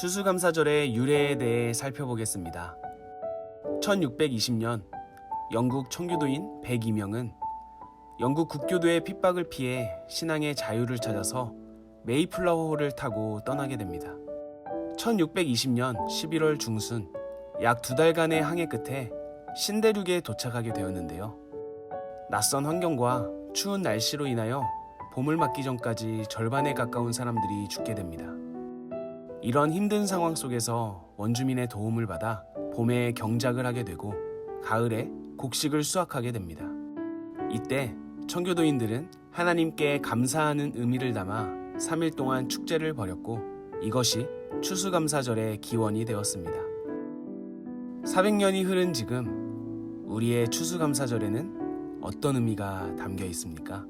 추수감사절의 유래에 대해 살펴보겠습니다. 1620년 영국 청교도인 백이명은 영국 국교도의 핍박을 피해 신앙의 자유를 찾아서 메이플라워호를 타고 떠나게 됩니다. 1620년 11월 중순 약 두 달간의 항해 끝에 신대륙에 도착하게 되었는데요. 낯선 환경과 추운 날씨로 인하여 봄을 맞기 전까지 절반에 가까운 사람들이 죽게 됩니다. 이런 힘든 상황 속에서 원주민의 도움을 받아 봄에 경작을 하게 되고 가을에 곡식을 수확하게 됩니다. 이때 청교도인들은 하나님께 감사하는 의미를 담아 3일 동안 축제를 벌였고 이것이 추수감사절의 기원이 되었습니다. 400년이 흐른 지금 우리의 추수감사절에는 어떤 의미가 담겨 있습니까?